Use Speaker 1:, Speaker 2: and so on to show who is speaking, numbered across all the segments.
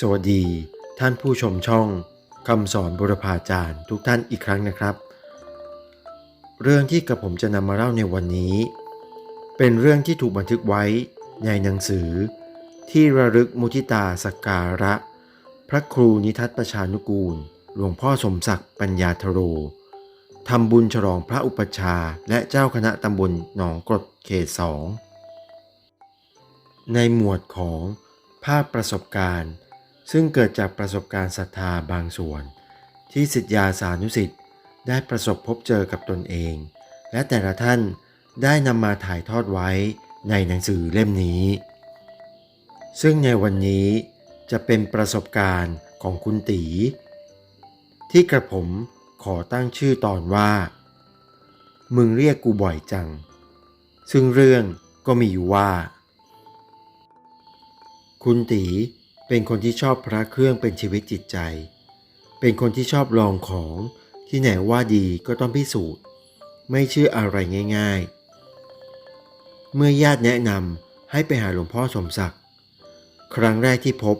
Speaker 1: สวัสดี ท่านผู้ชมช่องคำสอนบุรพาจารย์ทุกท่านอีกครั้งนะครับ เรื่องที่กระผมจะนำมาเล่าในวันนี้ เป็นเรื่องที่ถูกบันทึกไว้ในหนังสือ ที่ระลึกมุทิตาสกการะ พระครูนิทัตประชานุกูล หลวงพ่อสมศักดิ์ปัญญาธโรทำบุญฉลองพระอุปชาและเจ้าคณะตำบลหนองกรดเขตสองในหมวดของภาพประสบการณ์ ซึ่งเกิดจากประสบการณ์ศรัทธาบางส่วน ที่สิทธยาสานุสิทธิ์ได้ประสบพบเจอกับตนเอง และแต่ละท่านได้นำมาถ่ายทอดไว้ในหนังสือเล่มนี้ ซึ่งในวันนี้จะเป็นประสบการณ์ของคุณตี ที่กระผมขอตั้งชื่อตอนว่า มึงเรียกกูบ่อยจัง ซึ่งเรื่องก็มีอยู่ว่า คุณตี เป็นคนที่ชอบพระเครื่องเป็นชีวิตจิตใจ เป็นคนที่ชอบลองของที่ไหนว่าดีก็ต้องพิสูจน์ ไม่เชื่ออะไรง่ายๆ เมื่อญาติแนะนำให้ไปหาหลวงพ่อสมศักดิ์ ครั้งแรกที่พบ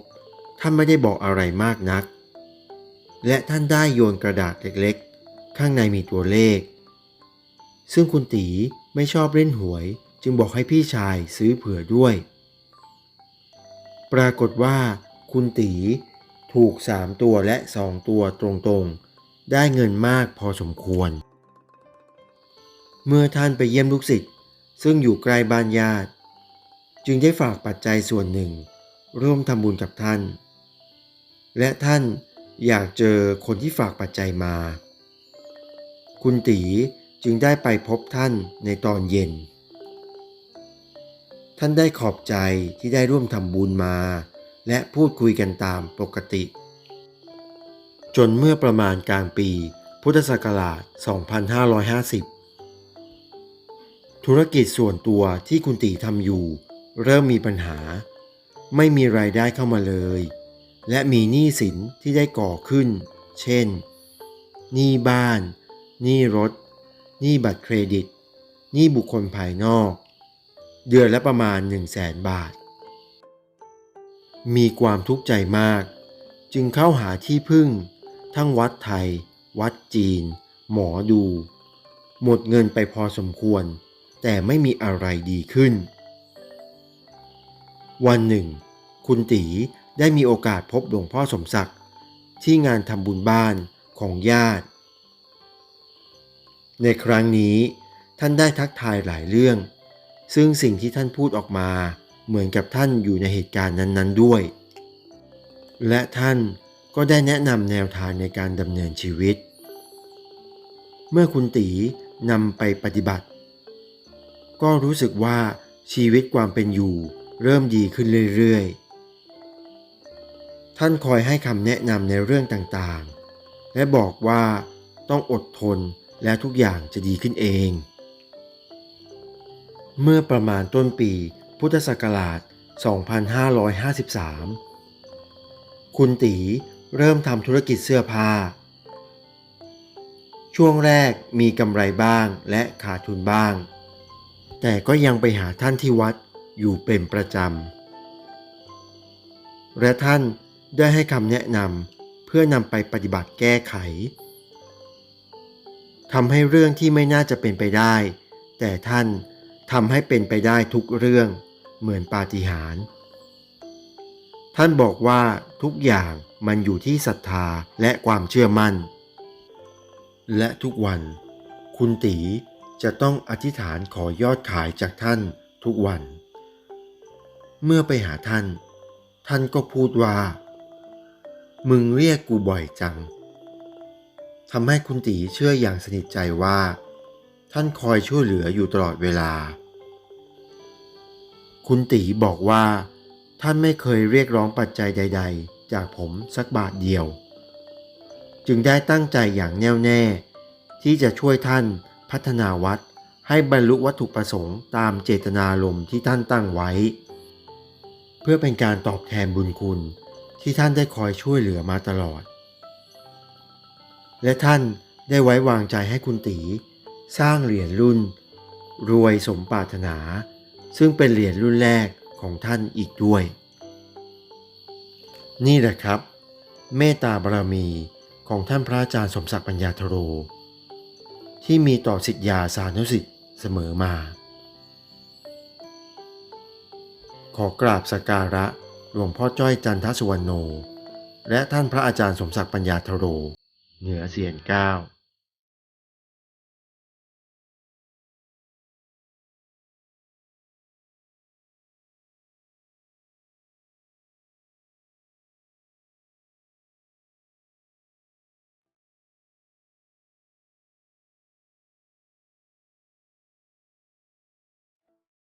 Speaker 1: ท่านไม่ได้บอกอะไรมากนัก และท่านได้โยนกระดาษเล็กๆ ข้างในมีตัวเลข ซึ่งคุณตีไม่ชอบเล่นหวย จึงบอกให้พี่ชายซื้อเผื่อด้วย ปรากฏว่าคุณตีถูก 3 ตัวและ 2 ตัวตรงๆ ได้เงินมากพอสมควร เมื่อท่านไปเยี่ยมลูกศิษย์ซึ่งอยู่ใกลบ้านญาติ จึงได้ฝากปัจจัยส่วนหนึ่ง ร่วมทำบุญกับท่าน และท่านอยากเจอคนที่ฝากปัจจัยมา คุณตีจึงได้ไปพบท่านในตอนเย็น ท่านได้ขอบใจที่ได้ร่วมทำบุญมา และพูดคุยกันตามปกติ จนเมื่อประมาณกลางปี พุทธศักราช 2550 ธุรกิจส่วนตัวที่คุณตีทำอยู่ เริ่มมีปัญหา ไม่มีรายได้เข้ามาเลย และมีหนี้สินที่ได้ก่อขึ้น เช่น หนี้บ้าน หนี้รถ หนี้บัตรเครดิต หนี้บุคคลภายนอก เดือนละประมาณ 1 0 0 0 0แสนบาท มีความทุกข์ใจมาก จึงเข้าหาที่พึ่ง ทั้งวัดไทย วัดจีน หมอดู หมดเงินไปพอสมควร แต่ไม่มีอะไรดีขึ้น วันหนึ่ง คุณตีได้มีโอกาสพบหลวงพ่อสมศักดิ์ที่งานทำบุญบ้านของญาติ ในครั้งนี้ท่านได้ทักทายหลายเรื่อง ซึ่งสิ่งที่ท่านพูดออกมาเหมือนกับท่านอยู่ในเหตุการณ์นั้นๆด้วย และท่านก็ได้แนะนำแนวทางในการดำเนินชีวิต เมื่อคุณตีนำไปปฏิบัติ ก็รู้สึกว่าชีวิตความเป็นอยู่เริ่มดีขึ้นเรื่อยๆ ท่านคอยให้คำแนะนำในเรื่องต่างๆ และบอกว่าต้องอดทนและทุกอย่างจะดีขึ้นเอง เมื่อประมาณต้นปีพุทธศักราช 2553 คุณตีเริ่มทำธุรกิจเสื้อผ้า ช่วงแรกมีกำไรบ้างและขาดทุนบ้าง แต่ก็ยังไปหาท่านที่วัดอยู่เป็นประจำ และท่านได้ให้คำแนะนำเพื่อนำไปปฏิบัติแก้ไขทำให้เรื่องที่ไม่น่าจะเป็นไปได้ แต่ท่าน ทำให้เป็นไปได้ทุกเรื่องเหมือนปาฏิหาริย์ท่านบอกว่าทุกอย่างมันอยู่ที่ศรัทธาและความเชื่อมั่น และทุกวัน คุณตีจะต้องอธิษฐานขอยอดขายจากท่านทุกวัน เมื่อไปหาท่าน ท่านก็พูดว่า มึงเรียกกูบ่อยจังทำให้คุณตีเชื่ออย่างสนิทใจว่า ท่านคอยช่วยเหลืออยู่ตลอดเวลา คุณตีบอกว่า ท่านไม่เคยเรียกร้องปัจจัยใด ๆ จากผมสักบาทเดียว จึงได้ตั้งใจอย่างแน่วแน่ ที่จะช่วยท่านพัฒนาวัดให้บรรลุวัตถุประสงค์ตามเจตนารมณ์ที่ท่านตั้งไว้ เพื่อเป็นการตอบแทนบุญคุณที่ท่านได้คอยช่วยเหลือมาตลอด และท่านได้ไว้วางใจให้คุณตี สร้างเหรียญรุ่น รวยสมปรารถนา ซึ่งเป็นเหรียญรุ่นแรกของท่านอีกด้วย นี่แหละครับ เมตตาบารมีของท่านพระอาจารย์สมศักดิ์ปัญญาธโร ที่มีต่อสิทธยาสานุสิทธิ์เสมอมา ขอกราบสักการะหลวงพ่อจ้อยจันทสุวรรณโน และท่านพระอาจารย์สมศักดิ์ปัญญาธโร เหนือเสียนเก้า